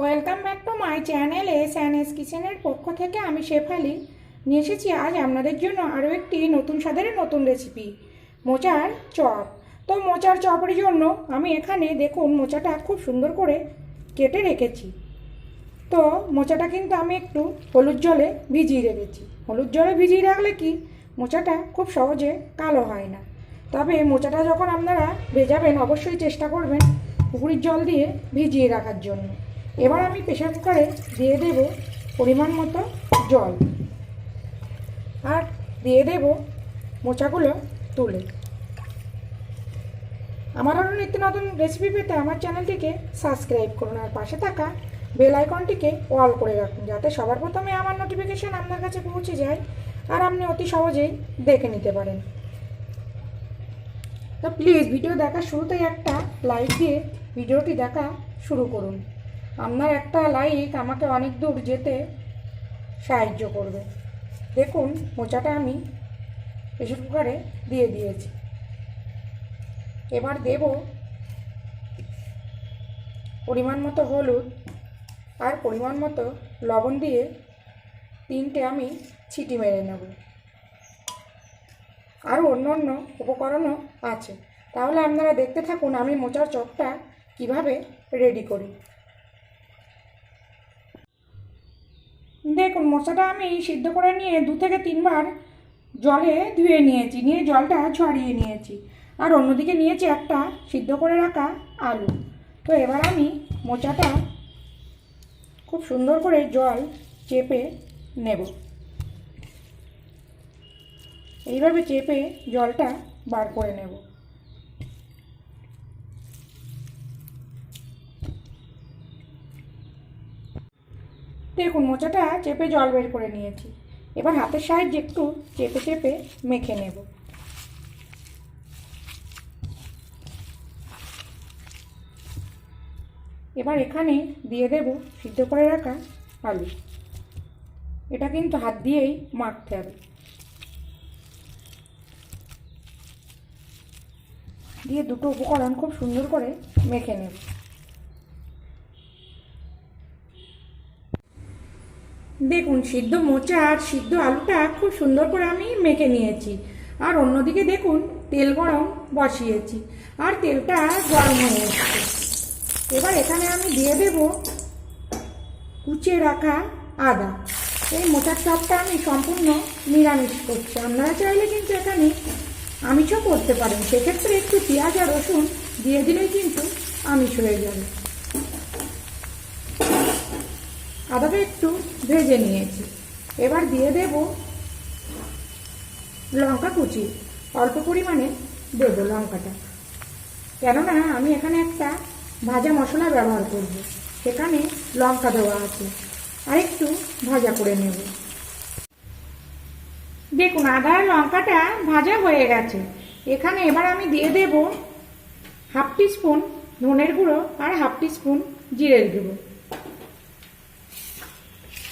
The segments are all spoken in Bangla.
Welcome back to my channel S and S কিচেনের পক্ষ থেকে আমি শেফালি নিয়ে এসেছি আজ আপনাদের জন্য আরও একটি নতুন স্বাদের নতুন রেসিপি মোচার চপ। তো মোচার চপের জন্য আমি এখানে দেখুন মোচাটা খুব সুন্দর করে কেটে রেখেছি। তো মোচাটা কিন্তু আমি একটু হলুদ জলে ভিজিয়ে রেখেছি। হলুদ জলে ভিজিয়ে রাখলে কি? মোচাটা খুব সহজে কালো হয় না। তবে মোচাটা যখন আপনারা ভেজাবেন, অবশ্যই চেষ্টা করবেন পুকুরির জল দিয়ে ভিজিয়ে রাখার জন্য। এবার আমি প্রেশার কুকারে দিয়ে দেব পরিমাণ মতো জল। আর দিয়ে দেব মোচাগুলো তুলে। আমার আরও নিত্য নতুন রেসিপি পেতে আমার চ্যানেলটিকে সাবস্ক্রাইব করুন আর পাশে থাকা বেল আইকনটিকে অল করে রাখুন যাতে সবার প্রথমে আমার নোটিফিকেশান আপনার কাছে পৌঁছে যায় আর আপনি অতি সহজেই দেখে নিতে পারেন। তো প্লিজ ভিডিও দেখা শুরুতেই একটা লাইক দিয়ে ভিডিওটি দেখা শুরু করুন। আপনার একটা লাইক আমাকে অনেক দূর যেতে সাহায্য করবে। দেখুন, মোচাটা আমি প্রেশার কুকারে দিয়ে দিয়েছি। এবার দেব পরিমাণ মতো হলুদ আর পরিমাণ মতো লবণ দিয়ে তিনটে আমি ছিটি মেরে নেব। আর অন্য অন্য উপকরণও আছে। তাহলে আপনারা দেখতে থাকুন আমি মোচার চপটা কীভাবে রেডি করি। দেখুন মোচাটা আমি সিদ্ধ করে নিয়ে দু থেকে তিনবার জলে ধুয়ে নিয়েছি, নিয়ে জলটা ছড়িয়ে নিয়েছি। আর অন্যদিকে নিয়েছি একটা সিদ্ধ করে রাখা আলু। তো এবার আমি মোচাটা খুব সুন্দর করে জল চেপে নেব। এইভাবে চেপে জলটা বার করে নেব। দেখুন, মোচাটা চেপে জল বের করে নিয়েছি। এবার হাতের সাহায্যে একটু চেপে চেপে মেখে নেব। এবার এখানে দিয়ে দেব সিদ্ধ করে রাখা আলু। এটা কিন্তু হাত দিয়েই মাখতে হবে। দিয়ে দুটো উপকরণ খুব সুন্দর করে মেখে নেব। দেখুন, সিদ্ধ মোচা আর সিদ্ধ আলুটা খুব সুন্দর করে আমি মেখে নিয়েছি। আর অন্যদিকে দেখুন, তেল গরম বসিয়েছি। আর তেলটা গরম হয়ে এসছে। এবার এখানে আমি দিয়ে দেব কুচে রাখা আদা। এই মোচার চপটা আমি সম্পূর্ণ নিরামিষ করছি। আপনারা চাইলে কিন্তু এখানে আমিষও করতে পারেন। সেক্ষেত্রে একটু পেঁয়াজ আর রসুন দিয়ে দিলেই কিন্তু আমিষ হয়ে যাবে। আদাটা একটু ভেজে নিয়েছি। এবার দিয়ে দেব লঙ্কা কুচি। অল্প পরিমাণে দেবো লঙ্কাটা। কেননা আমি এখানে একটা ভাজা মশলা ব্যবহার করব। সেখানে লঙ্কা দেওয়া আছে। আর একটু ভাজা করে নেব। দেখুন, আদা লঙ্কাটা ভাজা হয়ে গেছে। এখানে এবার আমি দিয়ে দেব হাফ স্পুন ধনের গুঁড়ো আর হাফ স্পুন জিরের গুঁড়ো।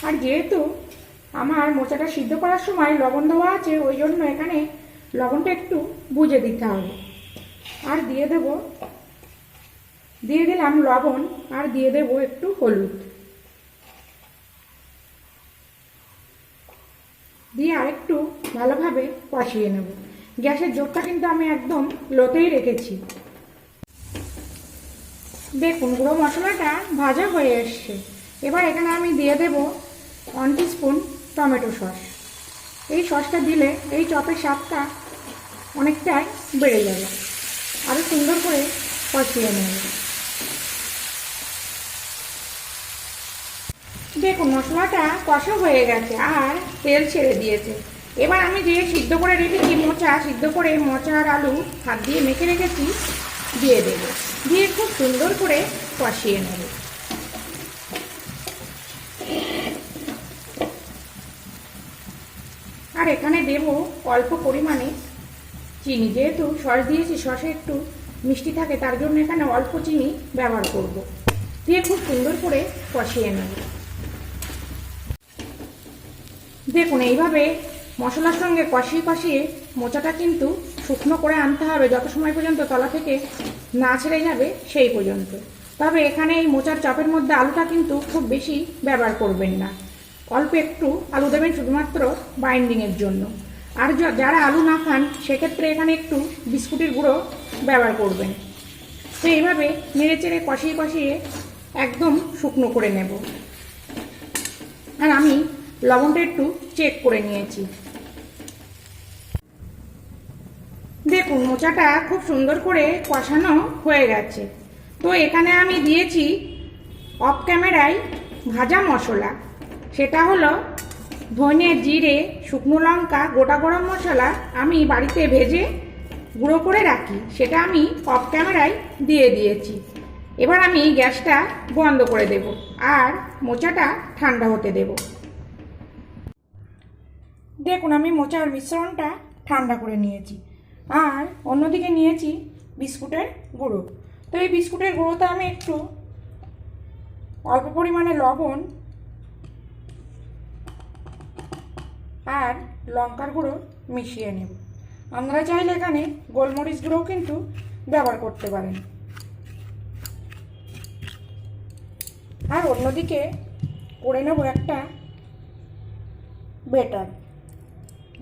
আর যেহেতু আমার মোচাটা সিদ্ধ করার সময় লবণ দেওয়া আছে, ওই জন্য এখানে লবণটা একটু বুঝে দিতে হবে। আর দিয়ে দেব, দিয়ে দিলাম লবণ, আর দিয়ে দেব একটু হলুদ। দিয়ে আরেকটু ভালোভাবে কষিয়ে নেব। গ্যাসের জোরটা কিন্তু আমি একদম লোতেই রেখেছি। দেখুন, গুঁড়ো মশলাটা ভাজা হয়ে এসছে। এবার এখানে আমি দিয়ে দেব ওয়ান স্পুন টমেটো সস এই সসটা দিলে এই চপের স্বাদটা অনেকটাই বেড়ে যাবে। আরও সুন্দর করে কষিয়ে নেব। দেখুন, মশলাটা কষা হয়ে গেছে আর তেল ছেড়ে দিয়েছে। এবার আমি যে সিদ্ধ করে রেখেছি, মোচা, সিদ্ধ করে মোচা আর আলু হাত দিয়ে মেখে রেখেছি, দিয়ে দেব। দিয়ে খুব সুন্দর করে কষিয়ে নেব। আর এখানে দেব অল্প পরিমাণে চিনি। যেহেতু সস দিয়েছি, সসে একটু মিষ্টি থাকে, তার জন্য এখানে অল্প চিনি ব্যবহার করব। দিয়ে খুব সুন্দর করে কষিয়ে নেব। দেখুন, এইভাবে মশলার সঙ্গে কষিয়ে কষিয়ে মোচাটা কিন্তু শুকনো করে আনতে হবে। যত সময় পর্যন্ত তলা থেকে না ছেড়ে যাবে, সেই পর্যন্ত। তবে এখানে এই মোচার চপের মধ্যে আলুটা কিন্তু খুব বেশি ব্যবহার করবেন না। অল্প একটু আলু দেবেন শুধুমাত্র বাইন্ডিংয়ের জন্য। আর যারা আলু না খান, সেক্ষেত্রে এখানে একটু বিস্কুটের গুঁড়ো ব্যবহার করবেন। তো এইভাবে নেড়ে চেড়ে কষিয়ে কষিয়ে একদম শুকনো করে নেব। আর আমি লবণটা একটু চেক করে নিয়েছি। দেখুন, মোচাটা খুব সুন্দর করে কষানো হয়ে গেছে। তো এখানে আমি দিয়েছি অফ ক্যামেরায় ভাজা মশলা। সেটা হলো ধনে, জিরে, শুকনো লঙ্কা, গোটা গরম মশলা আমি বাড়িতে ভেজে গুঁড়ো করে রাখি। সেটা আমি অফ ক্যামেরায় দিয়ে দিয়েছি। এবার আমি গ্যাসটা বন্ধ করে দেব আর মোচাটা ঠান্ডা হতে দেব। দেখুন, আমি মোচার মিশ্রণটা ঠান্ডা করে নিয়েছি। আর অন্যদিকে নিয়েছি বিস্কুটের গুঁড়ো। তো এই বিস্কুটের গুঁড়োতে আমি একটু অল্প পরিমাণে লবণ আর লঙ্কার গুঁড়ো মিশিয়ে নেব। আপনারা চাইলে এখানে গোলমরিচ গুঁড়োও কিন্তু ব্যবহার করতে পারেন। আর অন্যদিকে করে নেব একটা বেটার।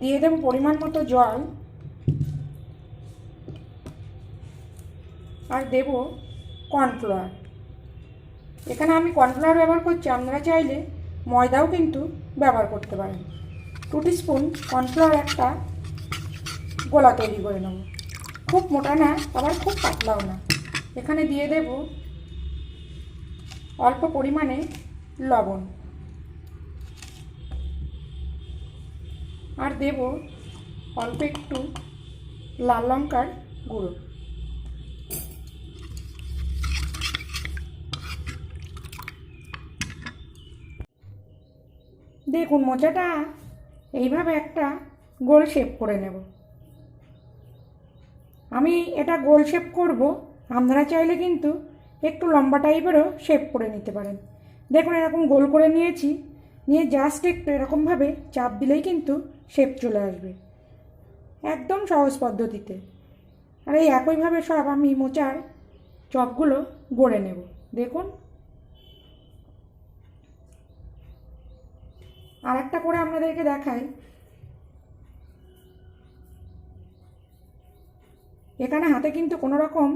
দিয়ে দেবো পরিমাণ মতো জল। আর দেব কর্নফ্লাওয়ার। এখানে আমি কর্নফ্লাওয়ার ব্যবহার করছি, আপনারা চাইলে ময়দাও কিন্তু ব্যবহার করতে পারেন। টু স্পুন কর্নফ্লাওয়ার একটা গোলা তৈরি করে নেব। খুব মোটা না, আবার খুব পাতলাও না। এখানে দিয়ে দেব অল্প পরিমাণে লবণ। আর দেব অল্প একটু লাল লঙ্কার গুঁড়ো। দেখুন, মোচাটা এইভাবে একটা গোল শেপ করে নেব। আমি এটা গোল শেপ করব, আপনারা চাইলে কিন্তু একটু লম্বা টাইপেরও শেপ করে নিতে পারেন। দেখুন, এরকম গোল করে নিয়েছি, নিয়ে জাস্ট একটু এরকমভাবে চাপ দিলেই কিন্তু শেপ চলে আসবে। একদম সহজ পদ্ধতিতে। আর এই একইভাবে সব আমি মোচার চপগুলো গড়ে নেব। দেখুন আর একটা করে আপনাদেরকে দেখাই। এখানে হাতে কিন্তু কোনো রকম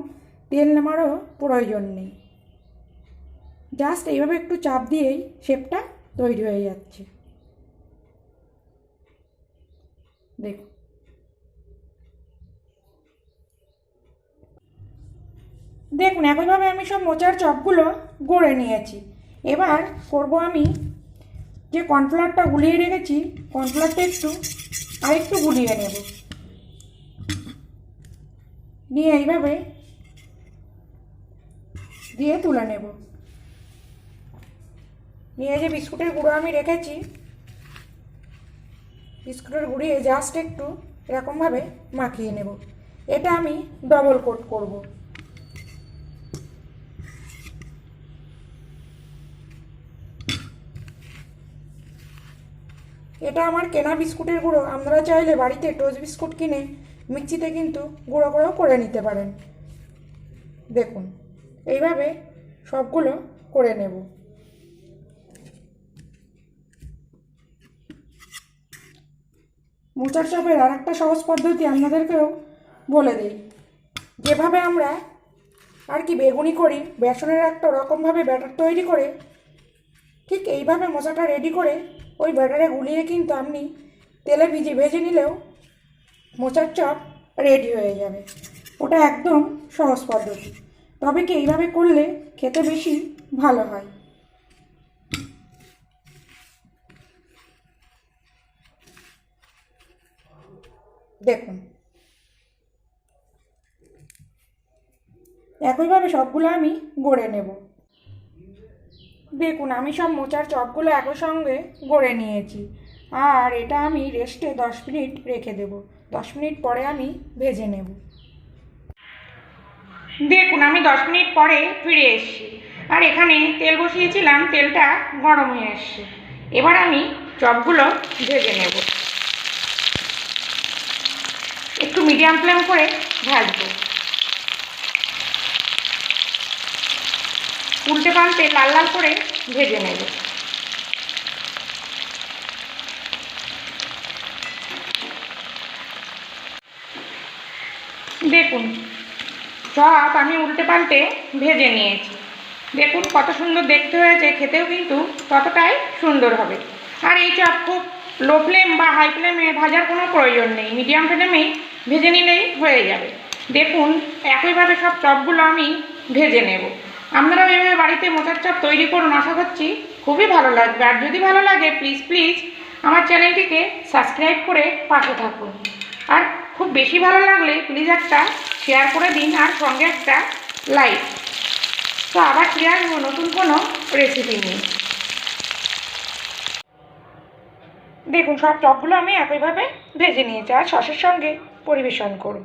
তেল নেওয়ারও প্রয়োজন নেই। জাস্ট এইভাবে একটু চাপ দিয়েই শেপটা তৈরি হয়ে যাচ্ছে। দেখুন। দেখুন, একইভাবে আমি সব মোচার চপগুলো গড়ে নিয়েছি। এবার করব আমি যে কর্নফ্লাওয়ারটা গুলিয়ে রেখেছি, কর্নফ্লাওয়ারটা একটু আর একটু গুলিয়ে নেব। নিয়ে এইভাবে দিয়ে তুলে নেব। নিয়ে যে বিস্কুটের গুঁড়ো আমি রেখেছি, বিস্কুটের গুঁড়িয়ে জাস্ট একটু এরকমভাবে মাখিয়ে নেব। এটা আমি ডবল কোট করব। এটা আমার কেনা বিস্কুটের গুঁড়ো। আপনারা চাইলে বাড়িতে টোস্ট বিস্কুট কিনে মিক্সিতে কিন্তু গুঁড়ো গুঁড়ো করে নিতে পারেন। দেখুন, এইভাবে সবগুলো করে নেব। মোচার চপের আর একটা সহজ পদ্ধতি আপনাদেরকেও বলে দিই। যেভাবে আমরা আর কি বেগুনি করি, বেসনের একটা রকমভাবে ব্যাটার তৈরি করে ঠিক এইভাবে মশাটা রেডি করে ওই ব্যাটারে গুলিয়ে কিন্তু আপনি তেলে ভিজে, ভেজে নিলেও মোচার চপ রেডি হয়ে যাবে। ওটা একদম সহজ পদ্ধতি। তবে কি এইভাবে করলে খেতে বেশি ভালো হয়? দেখুন। একইভাবে সবগুলো আমি গড়ে নেব। দেখুন, আমি সব মোচার চপগুলো একই সঙ্গে গড়ে নিয়েছি। আর এটা আমি রেস্টে দশ মিনিট রেখে দেব। দশ মিনিট পরে আমি ভেজে নেব। দেখুন, আমি দশ মিনিট পরে ফিরে এসেছি। আর এখানে তেল বসিয়েছিলাম, তেলটা গরম হয়ে এসছে। এবার আমি চপগুলো ভেজে নেব। একটু মিডিয়াম ফ্লেম করে ভাজবো। উল্টে পাল্টে লাল লাল করে ভেজে নেব। দেখুন চপ আমি উল্টে পাল্টে ভেজে নিয়েছি। দেখুন কত সুন্দর দেখতে হয়েছে, খেতেও কিন্তু ততটাই সুন্দর হবে। আর এই চপ খুব লো ফ্লেম বা হাই ফ্লেমে ভাজার কোনো প্রয়োজন নেই, মিডিয়াম ফ্লেমেই ভেজে নিলেই হয়ে যাবে। দেখুন, একইভাবে সব চপগুলো আমি ভেজে নেব। আপনারাও এভাবে বাড়িতে মোচার চপ তৈরি করুন, আশা করছি খুবই ভালো লাগবে। আর যদি ভালো লাগে প্লিজ প্লিজ আমার চ্যানেলটিকে সাবস্ক্রাইব করে পাশে থাকুন। আর খুব বেশি ভালো লাগলে প্লিজ একটা শেয়ার করে দিন, আর সঙ্গে একটা লাইক তো আবার ফিরে আসব নতুন কোনো রেসিপি নিয়ে। দেখুন, সব চপগুলো আমি একইভাবে ভেজে নিয়েছি, আর সসের সঙ্গে পরিবেশন করব।